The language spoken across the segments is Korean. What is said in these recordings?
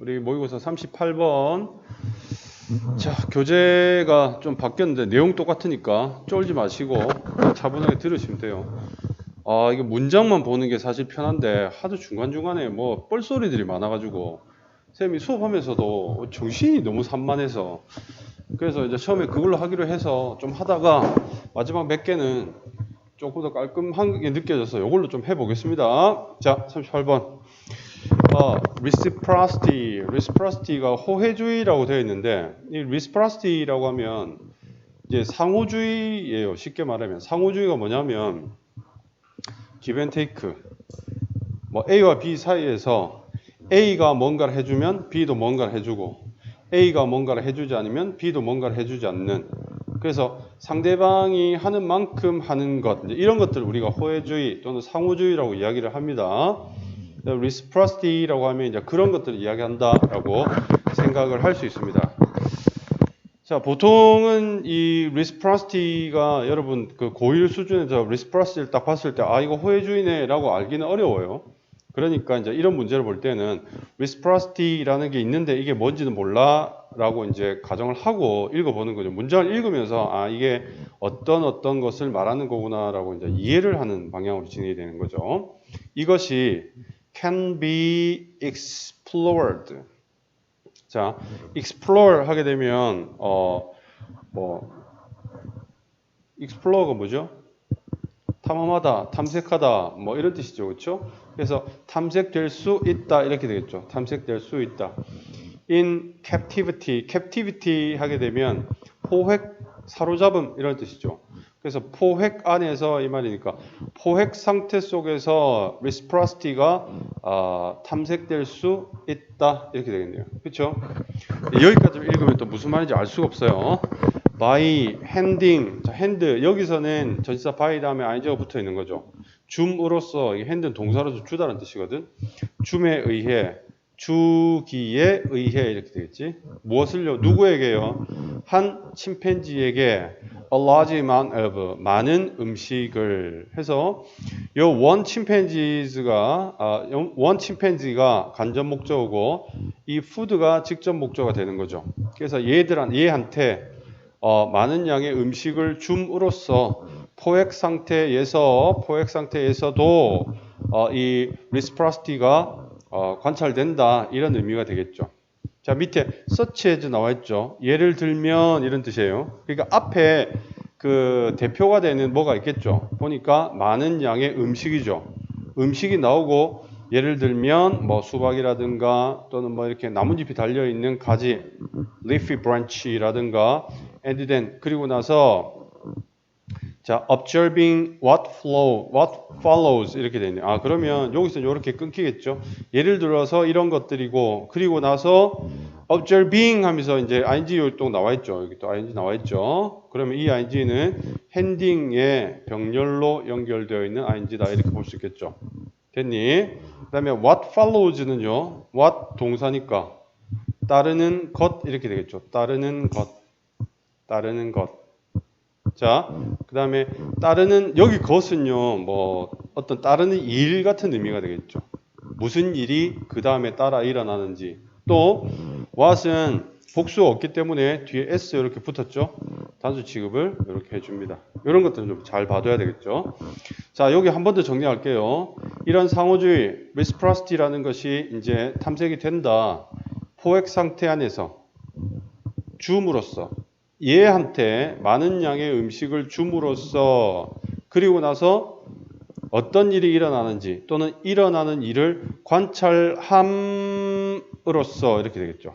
우리 모의고사 38번. 자, 교재가 좀 바뀌었는데 내용 똑같으니까 쫄지 마시고 차분하게 들으시면 돼요. 아, 이게 문장만 보는 게 사실 편한데 하도 중간중간에 뭐 뻘소리들이 많아가지고 쌤이 수업하면서도 정신이 너무 산만해서 그래서 이제 처음에 그걸로 하기로 해서 좀 하다가 마지막 몇 개는 조금 더 깔끔한 게 느껴져서 이걸로 좀 해보겠습니다. 자, 38번. 어, reciprocity, reciprocity가 호혜주의라고 되어 있는데 이 reciprocity라고 하면 이제 상호주의예요. 쉽게 말하면 상호주의가 뭐냐면 give and take. 뭐 A와 B 사이에서 A가 뭔가를 해주면 B도 뭔가를 해주고 A가 뭔가를 해주지 않으면 B도 뭔가를 해주지 않는 그래서 상대방이 하는 만큼 하는 것 이런 것들 우리가 호혜주의 또는 상호주의라고 이야기를 합니다. Reciprocity라고 하면 이제 그런 것들을 이야기한다라고 생각을 할 수 있습니다. 자, 보통은 이 reciprocity가 여러분 그 고1 수준에서 reciprocity를 딱 봤을 때 아 이거 호혜주의네라고 알기는 어려워요. 그러니까 이제 이런 문제를 볼 때는 reciprocity라는 게 있는데 이게 뭔지는 몰라라고 이제 가정을 하고 읽어보는 거죠. 문장을 읽으면서 아 이게 어떤 어떤 것을 말하는 거구나라고 이제 이해를 하는 방향으로 진행이 되는 거죠. 이것이 can be explored. 자, explore 하게 되면 어 뭐 explore가 뭐죠? 탐험하다, 탐색하다, 뭐 이런 뜻이죠, 그렇죠? 그래서 탐색될 수 있다 이렇게 되겠죠. 탐색될 수 있다. In captivity, captivity 하게 되면 포획, 사로잡음 이런 뜻이죠. 그래서 포획 안에서 이 말이니까 포획 상태 속에서 reciprocity가 아, 탐색될 수 있다 이렇게 되겠네요. 그렇죠? 여기까지 읽으면 또 무슨 말인지 알 수가 없어요. by handing, 자, hand 여기서는 전치사 by 다음에 ing가 붙어 있는 거죠. 줌으로써 이 hand는 동사로서 주다는 뜻이거든. 줌에 의해 주기에 의해 이렇게 되겠지. 무엇을요? 누구에게요? 한 침팬지에게 a large amount of 많은 음식을 해서 요원 침팬지가 아, 원 침팬지가 간접 목적어고 이 푸드가 직접 목적어가 되는 거죠. 그래서 얘들한 얘한테 어, 많은 양의 음식을 줌으로써 포획 상태에서 포획 상태에서도 어, 이 reciprocity가 어, 관찰된다 이런 의미가 되겠죠. 자 밑에 as 나와 있죠. 예를 들면 이런 뜻이에요. 그러니까 앞에 그 대표가 되는 뭐가 있겠죠. 보니까 많은 양의 음식이죠. 음식이 나오고 예를 들면 뭐 수박이라든가 또는 뭐 이렇게 나뭇잎이 달려 있는 가지 leafy branch라든가 and then 그리고 나서 자 observing what flow what follows 이렇게 되어 있네요. 아 그러면 여기서 이렇게 끊기겠죠. 예를 들어서 이런 것들이고 그리고 나서 observing 하면서 이제 ing 율동 나와 있죠. 여기 또 ing 나와 있죠. 그러면 이 ing는 핸딩의 병렬로 연결되어 있는 ing다 이렇게 볼 수 있겠죠. 됐니? 그다음에 what follows는요. what 동사니까 따르는 것 이렇게 되겠죠. 따르는 것 따르는 것. 자, 그 다음에 따르는 여기 것은요, 뭐 어떤 따르는 일 같은 의미가 되겠죠. 무슨 일이 그 다음에 따라 일어나는지. 또 what은 복수가 없기 때문에 뒤에 s 이렇게 붙었죠. 단수 취급을 이렇게 해줍니다. 이런 것들은 좀 잘 봐둬야 되겠죠. 자, 여기 한 번 더 정리할게요. 이런 상호주의 reciprocity라는 것이 이제 탐색이 된다. 포획 상태 안에서 줌으로써 얘한테 많은 양의 음식을 줌으로써 그리고 나서 어떤 일이 일어나는지 또는 일어나는 일을 관찰함으로써 이렇게 되겠죠.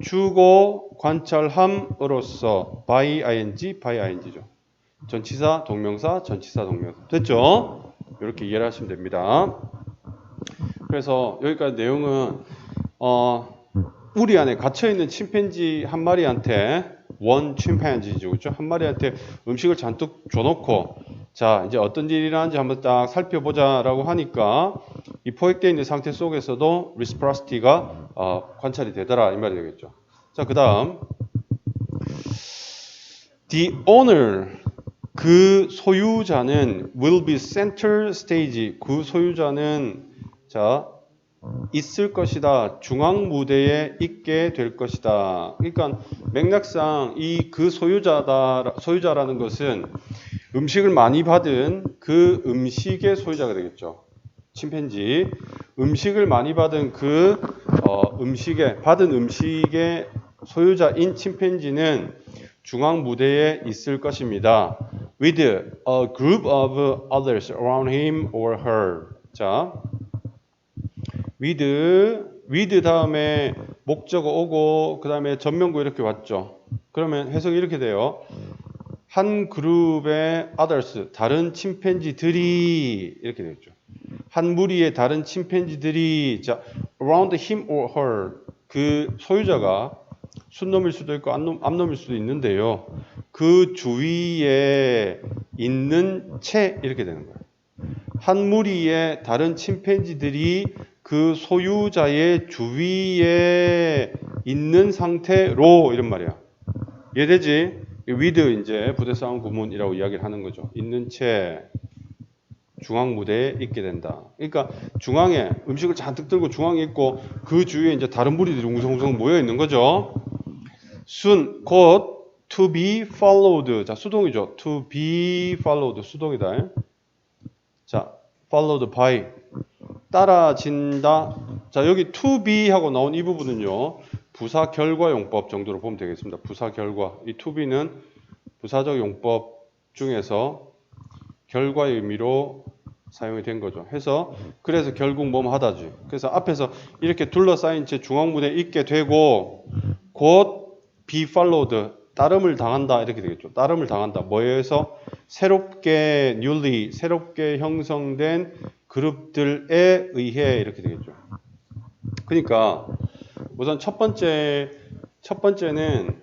주고 관찰함으로써 by ing, by ing죠. 전치사, 동명사, 전치사, 동명사. 됐죠? 이렇게 이해를 하시면 됩니다. 그래서 여기까지 내용은 어, 우리 안에 갇혀 있는 침팬지 한 마리한테 원 침팬지죠, 그렇죠? 한 마리한테 음식을 잔뜩 줘놓고 자 이제 어떤 일이 일어나는지 한번 딱 살펴보자라고 하니까 이 포획되어 있는 상태 속에서도 reciprocity가 어, 관찰이 되더라 이 말이 되겠죠. 자 그 다음 the owner 그 소유자는 will be center stage 그 소유자는 자 있을 것이다. 중앙 무대에 있게 될 것이다. 그러니까 맥락상 이 그 소유자다 소유자라는 것은 음식을 많이 받은 그 음식의 소유자가 되겠죠. 침팬지 음식을 많이 받은 그 어, 음식의 받은 음식의 소유자인 침팬지는 중앙 무대에 있을 것입니다. With a group of others around him or her. 자, with with 다음에 목적어 오고 그 다음에 전면구 이렇게 왔죠. 그러면 해석이 이렇게 돼요. 한 그룹의 others 다른 침팬지들이 이렇게 되겠죠. 한 무리의 다른 침팬지들이 자 around him or her 그 소유자가 순놈일 수도 있고 암놈, 암놈일 수도 있는데요. 그 주위에 있는 채 이렇게 되는 거예요. 한 무리의 다른 침팬지들이 그 소유자의 주위에 있는 상태로 이런 말이야. 이해되지? with 이제 부대싸움 구문이라고 이야기를 하는 거죠. 있는 채 중앙 무대에 있게 된다. 그러니까 중앙에 음식을 잔뜩 들고 중앙에 있고 그 주위에 이제 다른 무리들이 웅성웅성 모여 있는 거죠. soon 곧 to be followed. 자, 수동이죠. to be followed 수동이다. 자, followed by 따라진다. 자, 여기 to be 하고 나온 이 부분은요. 부사 결과 용법 정도로 보면 되겠습니다. 부사 결과. 이 to be는 부사적 용법 중에서 결과의 의미로 사용이 된 거죠. 해서 그래서 결국 뭐뭐 하다지. 그래서 앞에서 이렇게 둘러싸인 채 중앙문에 있게 되고 곧 be followed 따름을 당한다 이렇게 되겠죠. 따름을 당한다. 뭐에서 새롭게 newly 새롭게 형성된 그룹들에 의해 이렇게 되겠죠. 그러니까 우선 첫 번째 첫 번째는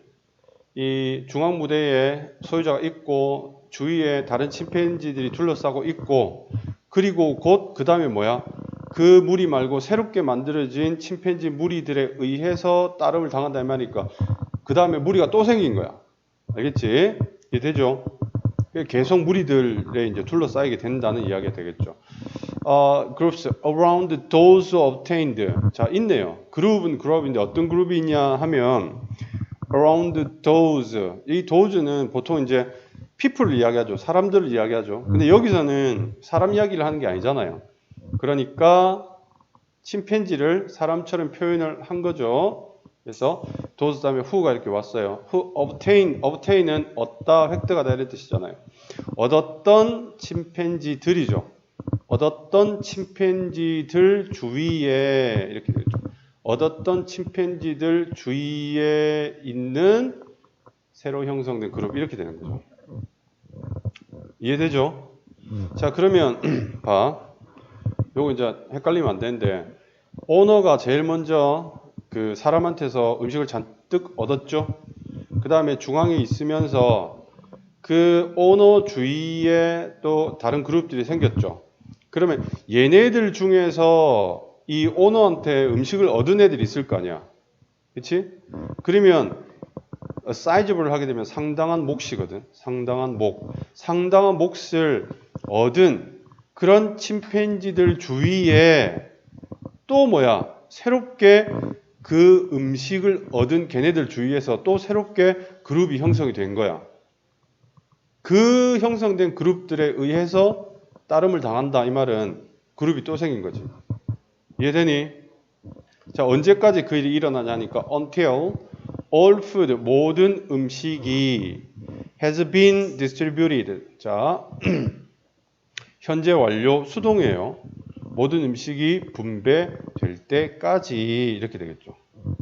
이 중앙 무대에 소유자가 있고 주위에 다른 침팬지들이 둘러싸고 있고 그리고 곧 그 다음에 뭐야? 그 무리 말고 새롭게 만들어진 침팬지 무리들에 의해서 따름을 당한다 이 말이니까 그 다음에 무리가 또 생긴 거야. 알겠지? 이해 되죠? 계속 무리들에 이제 둘러싸이게 된다는 이야기가 되겠죠. 어, groups around those obtained. 자, 있네요. 그룹은 그룹인데 어떤 그룹이 있냐 하면 around those. 이 those는 보통 이제 people을 이야기하죠. 사람들을 이야기하죠. 근데 여기서는 사람 이야기를 하는 게 아니잖아요. 그러니까 침팬지를 사람처럼 표현을 한 거죠. 그래서 those 다음에 who가 이렇게 왔어요. who obtain, obtain은 얻다, 획득하다 이런 뜻이잖아요. 얻었던 침팬지들이죠. 얻었던 침팬지들 주위에 이렇게 되죠. 얻었던 침팬지들 주위에 있는 새로 형성된 그룹 이렇게 되는 거죠. 이해되죠? 자 그러면 봐. 요거 이제 헷갈리면 안 되는데 오너가 제일 먼저 그 사람한테서 음식을 잔뜩 얻었죠. 그 다음에 중앙에 있으면서 그 오너 주위에 또 다른 그룹들이 생겼죠. 그러면 얘네들 중에서 이 오너한테 음식을 얻은 애들이 있을 거 아니야. 그치? 그러면 사이즈를 하게 되면 상당한 몫이거든. 상당한 몫. 상당한 몫을 얻은 그런 침팬지들 주위에 또 뭐야? 새롭게 그 음식을 얻은 걔네들 주위에서 또 새롭게 그룹이 형성이 된 거야. 그 형성된 그룹들에 의해서 따름을 당한다. 이 말은 그룹이 또 생긴 거지. 이해되니? 자, 언제까지 그 일이 일어나냐니까 until all food 모든 음식이 has been distributed. 자, 현재 완료 수동이에요. 모든 음식이 분배될 때까지 이렇게 되겠죠.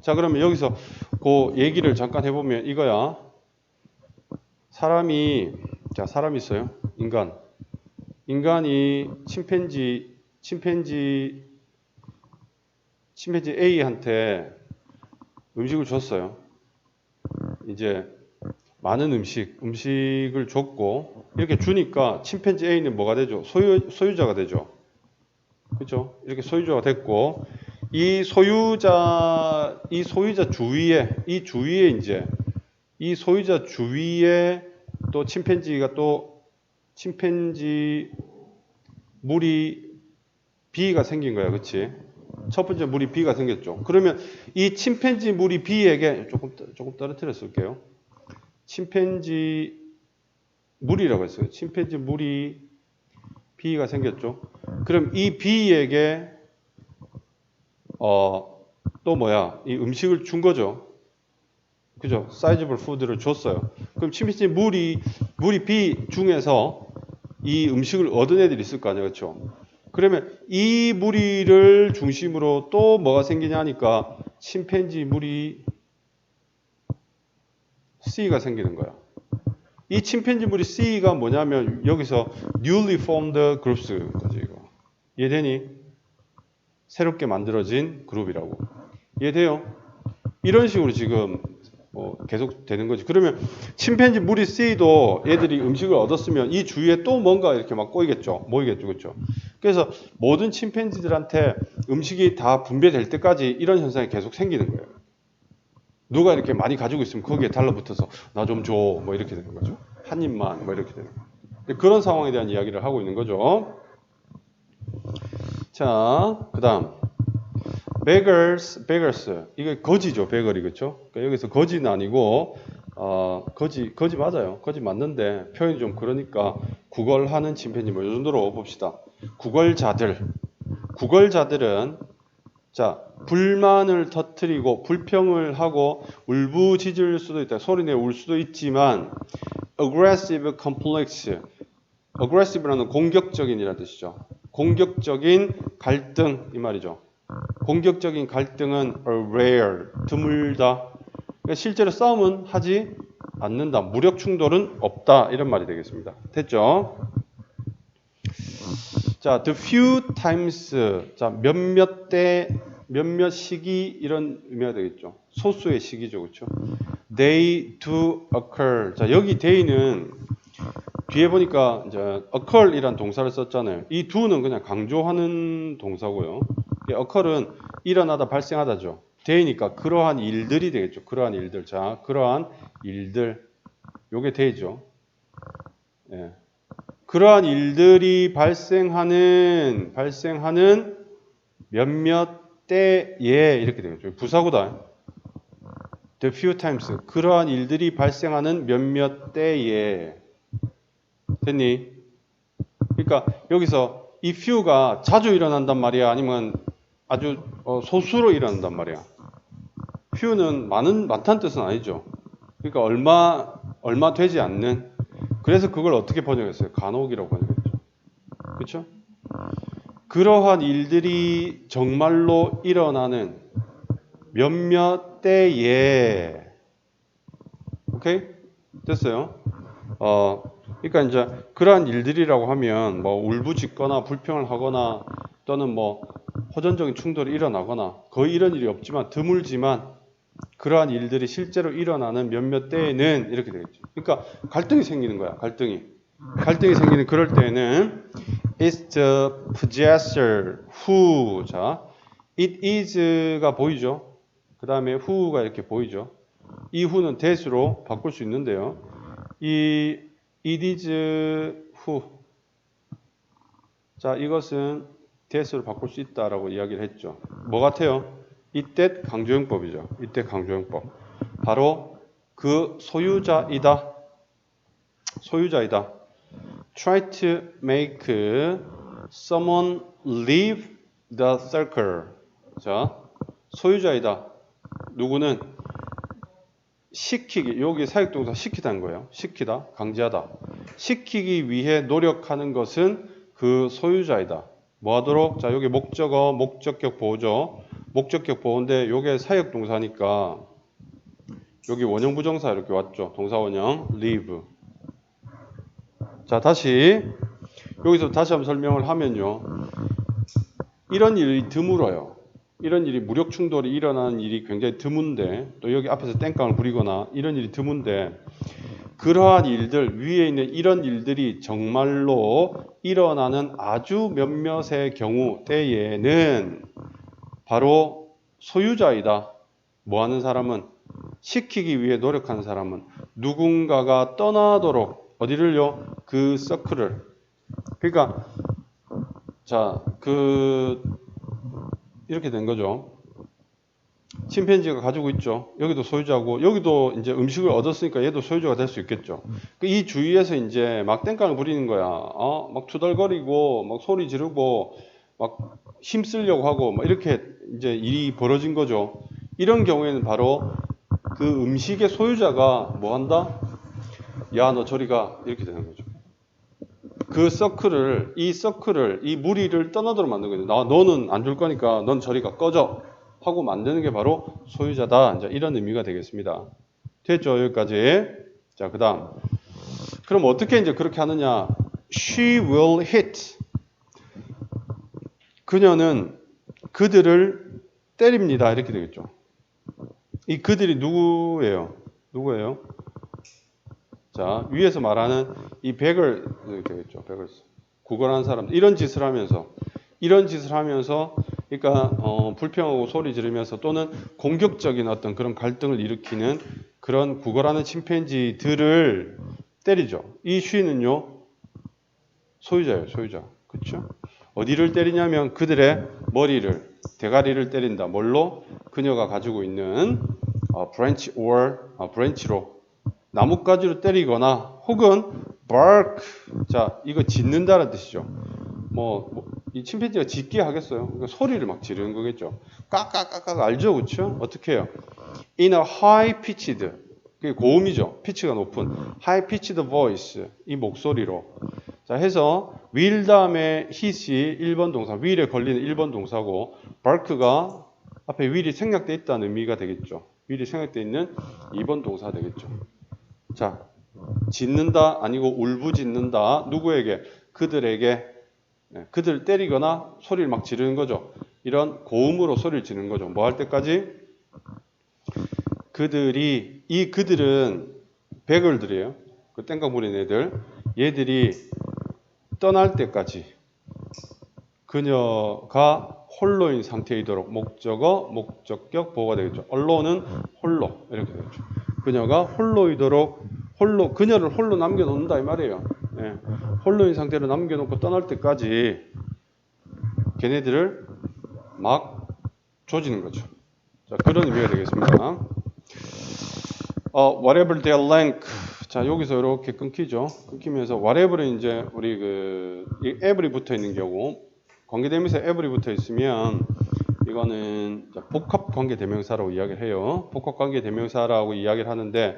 자, 그러면 여기서 그 얘기를 잠깐 해보면 이거야. 사람이 자, 사람 있어요. 인간. 인간이 침팬지 침팬지 침팬지 A한테 음식을 줬어요. 이제 많은 음식, 음식을 줬고 이렇게 주니까 침팬지 A는 뭐가 되죠? 소유 소유자가 되죠. 그렇죠? 이렇게 소유자가 됐고 이 소유자 이 소유자 주위에 이 주위에 이제 이 소유자 주위에 또 침팬지가 또 침팬지 물이 B가 생긴 거야, 그렇지? 첫 번째 물이 B가 생겼죠. 그러면 이 침팬지 물이 B에게 조금 떠- 조금 떨어뜨려 쓸게요. 침팬지 물이라고 했어요. 침팬지 물이 B가 생겼죠. 그럼 이 B에게 어, 또 뭐야? 이 음식을 준 거죠. 그죠? 사이즈블 푸드를 줬어요. 그럼 침팬지 물이 물이 B 중에서 이 음식을 얻은 애들이 있을 거 아니에요. 그렇죠? 그러면 이 무리를 중심으로 또 뭐가 생기냐니까 침팬지 무리 C가 생기는 거야. 이 침팬지 무리 C가 뭐냐면 여기서 newly formed groups 거지 이거. 이해되니? 새롭게 만들어진 그룹이라고. 이해돼요? 이런 식으로 지금 뭐 계속 되는 거지. 그러면 침팬지 무리 C도 얘들이 음식을 얻었으면 이 주위에 또 뭔가 이렇게 막 꼬이겠죠. 모이겠죠. 그렇죠? 그래서 모든 침팬지들한테 음식이 다 분배될 때까지 이런 현상이 계속 생기는 거예요. 누가 이렇게 많이 가지고 있으면 거기에 달라붙어서 나 좀 줘. 뭐 이렇게 되는 거죠. 한 입만 뭐 이렇게 되는 거예요. 그런 상황에 대한 이야기를 하고 있는 거죠. 자, 그 다음 beggars, beggars. 이게 거지죠, beggars 그렇죠? 그러니까 여기서 거지는 아니고 어, 거지, 거지 맞아요. 거지 맞는데 표현이 좀 그러니까 구걸하는 침팬지 뭐 이 정도로 봅시다. 구걸자들, 구걸자들은 자 불만을 터뜨리고 불평을 하고 울부짖을 수도 있다. 소리내 울 수도 있지만 aggressive complex, aggressive라는 공격적인이라는 뜻이죠. 공격적인 갈등 이 말이죠. 공격적인 갈등은 rare, 드물다. 그러니까 실제로 싸움은 하지 않는다. 무력 충돌은 없다. 이런 말이 되겠습니다. 됐죠? 자, the few times. 자, 몇몇 때, 몇몇 시기 이런 의미가 되겠죠. 소수의 시기죠. 그렇죠? They do occur. 자, 여기 day는 뒤에 보니까 이제 occur이란 동사를 썼잖아요. 이 do는 그냥 강조하는 동사고요. 이 occur은 일어나다 발생하다죠. day니까 그러한 일들이 되겠죠. 그러한 일들. 자, 그러한 일들. 요게 day죠. 예. 그러한 일들이 발생하는 발생하는 몇몇 때에 이렇게 되겠죠. 부사구다. The few times 그러한 일들이 발생하는 몇몇 때에 됐니? 그러니까 여기서 이 few가 자주 일어난단 말이야, 아니면 아주 어, 소수로 일어난단 말이야. few는 많은 많다는 뜻은 아니죠. 그러니까 얼마 얼마 되지 않는 그래서 그걸 어떻게 번역했어요? 간혹이라고 번역했죠. 그렇죠? 그러한 일들이 정말로 일어나는 몇몇 때에 오케이? 됐어요? 어, 그러니까 이제 그러한 일들이라고 하면 뭐 울부짖거나 불평을 하거나 또는 뭐 호전적인 충돌이 일어나거나 거의 이런 일이 없지만 드물지만 그러한 일들이 실제로 일어나는 몇몇 때에는 이렇게 되겠죠. 그러니까 갈등이 생기는 거야. 갈등이. 갈등이 생기는 그럴 때에는 is the possessor who 자 it is가 보이죠. 그 다음에 who가 이렇게 보이죠. 이 who는 that으로 바꿀 수 있는데요. 이 it is who 자 이것은 that으로 바꿀 수 있다라고 이야기를 했죠. 뭐 같아요? 이때 강조용법이죠. 이때 강조용법. 바로 그 소유자이다. 소유자이다. Try to make someone leave the circle. 자, 소유자이다. 누구는 시키기, 여기 사역동사 시키다는 거예요. 시키다, 강제하다. 시키기 위해 노력하는 것은 그 소유자이다. 뭐 하도록? 자, 여기 목적어, 목적격 보호죠. 목적격 보호인데 요게 사역 동사니까 여기 원형 부정사 이렇게 왔죠. 동사 원형 leave. 자, 다시 여기서 다시 한번 설명을 하면요. 이런 일이 드물어요. 이런 일이 무력 충돌이 일어나는 일이 굉장히 드문데 또 여기 앞에서 땡깡을 부리거나 이런 일이 드문데 그러한 일들 위에 있는 이런 일들이 정말로 일어나는 아주 몇몇의 경우 때에는 바로 소유자이다. 뭐 하는 사람은 시키기 위해 노력하는 사람은 누군가가 떠나도록 어디를요? 그 서클을. 그러니까 자, 그 이렇게 된 거죠. 침팬지가 가지고 있죠. 여기도 소유자고 여기도 이제 음식을 얻었으니까 얘도 소유자가 될 수 있겠죠. 그이 주위에서 이제 막 땡깡을 부리는 거야. 어? 막 투덜거리고 막 소리 지르고 막 힘쓰려고 하고 막 이렇게 이제 일이 벌어진 거죠. 이런 경우에는 바로 그 음식의 소유자가 뭐 한다? 야, 너 저리 가. 이렇게 되는 거죠. 그 서클을, 이 서클을, 이 무리를 떠나도록 만든 거예요. 나, 너는 안 줄 거니까 넌 저리 가. 꺼져. 하고 만드는 게 바로 소유자다. 이제 이런 의미가 되겠습니다. 됐죠? 여기까지. 자, 그 다음. 그럼 어떻게 이제 그렇게 하느냐? She will hit. 그녀는 그들을 때립니다. 이렇게 되겠죠. 이 그들이 누구예요? 누구예요? 자, 위에서 말하는 이 백을 되겠죠. 백을 구걸한 사람 이런 짓을 하면서 이런 짓을 하면서 그러니까 어, 불평하고 소리 지르면서 또는 공격적인 어떤 그런 갈등을 일으키는 그런 구걸하는 침팬지들을 때리죠. 이 쉬는요 소유자예요, 소유자. 그렇죠? 어디를 때리냐면 그들의 머리를 대가리를 때린다. 뭘로? 그녀가 가지고 있는 어, branch or 어, branch로 나뭇가지로 때리거나 혹은 bark 자 이거 짖는다는 뜻이죠. 뭐 이 침팬지가 짖게 하겠어요. 그러니까 소리를 막 지르는 거겠죠. 까까까까 알죠, 그렇죠? 어떻게 해요? In a high pitched 그게 고음이죠. 피치가 높은 high pitched voice 이 목소리로 자 해서 will 다음에 hit이 1번 동사 will에 걸리는 1번 동사고 bark가 앞에 will이 생략돼 있다는 의미가 되겠죠. will이 생략돼 있는 2번 동사 되겠죠. 자 짖는다 아니고 울부짖는다 누구에게 그들에게 네, 그들을 때리거나 소리를 막 지르는 거죠. 이런 고음으로 소리를 지르는 거죠. 뭐 할 때까지? 그들이 이 그들은 백을들이에요. 그 땡깡 부린 애들. 얘들이 떠날 때까지 그녀가 홀로인 상태이도록 목적어, 목적격 보호가 되겠죠. 언론은 홀로 이렇게 되겠죠. 그녀가 홀로이도록 홀로 그녀를 홀로 남겨놓는다 이 말이에요. 예. 홀로인 상태로 남겨놓고 떠날 때까지 걔네들을 막 조지는 거죠. 자, 그런 의미가 되겠습니다. 어, whatever their length. 자, 여기서 이렇게 끊기죠. 끊기면서 whatever은 이제 우리 그 이 every 붙어 있는 경우 관계대명사 every 붙어 있으면 이거는 복합 관계 대명사라고 이야기를 해요. 복합 관계 대명사라고 이야기를 하는데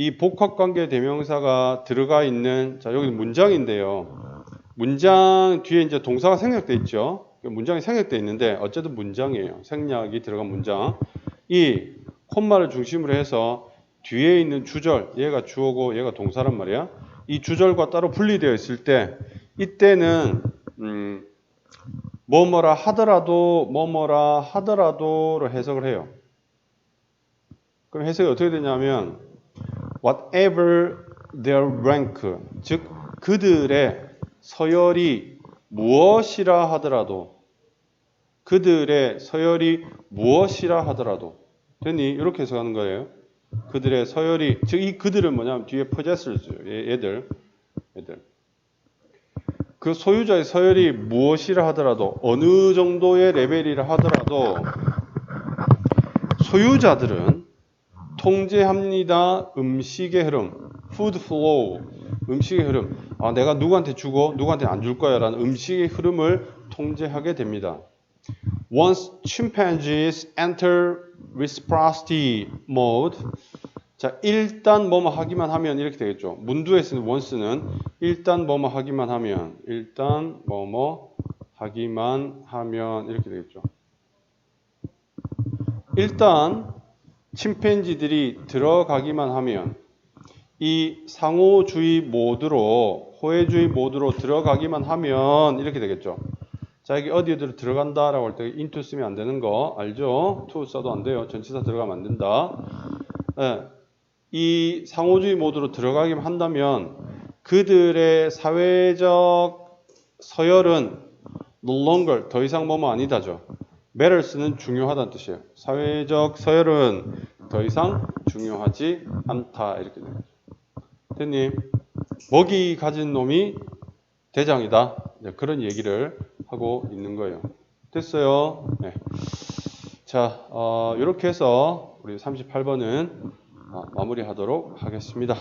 이 복합 관계 대명사가 들어가 있는 자, 여기 문장인데요. 문장 뒤에 이제 동사가 생략돼 있죠. 문장이 생략돼 있는데 어쨌든 문장이에요. 생략이 들어간 문장. 이 콤마를 중심으로 해서 뒤에 있는 주절, 얘가 주어고 얘가 동사란 말이야. 이 주절과 따로 분리되어 있을 때 이때는 음, 뭐뭐라 하더라도 뭐뭐라 하더라도로 해석을 해요. 그럼 해석이 어떻게 되냐면 whatever their rank 즉 그들의 서열이 무엇이라 하더라도 그들의 서열이 무엇이라 하더라도 됐니? 이렇게 해석하는 거예요. 그들의 서열이 즉 이 그들은 뭐냐면 뒤에 possessors 얘들 얘들 그 소유자의 서열이 무엇이라 하더라도 어느 정도의 레벨이라 하더라도 소유자들은 통제합니다. 음식의 흐름, food flow, 음식의 흐름. 아, 내가 누구한테 주고 누구한테 안 줄 거야 라는 음식의 흐름을 통제하게 됩니다. Once chimpanzees enter reciprocity mode, 자, 일단 뭐뭐 하기만 하면 이렇게 되겠죠. 문두에 쓰는 once는 일단 뭐뭐 하기만 하면, 일단 뭐뭐 하기만 하면 이렇게 되겠죠. 일단 침팬지들이 들어가기만 하면 이 상호주의 모드로 호혜주의 모드로 들어가기만 하면 이렇게 되겠죠. 자 여기 어디에 들어간다라고 할때 into 쓰면 안 되는 거 알죠? to 써도 안 돼요. 전치사 들어가면 안 된다. 네. 이 상호주의 모드로 들어가기만 한다면 그들의 사회적 서열은 no longer 더 이상 뭐뭐 아니다죠. Matters는 중요하다는 뜻이에요. 사회적 서열은 더 이상 중요하지 않다 이렇게 돼요. 됐니? 먹이 가진 놈이 대장이다. 그런 얘기를 하고 있는 거예요. 됐어요. 네. 자, 어, 이렇게 해서 우리 38번은 마무리하도록 하겠습니다.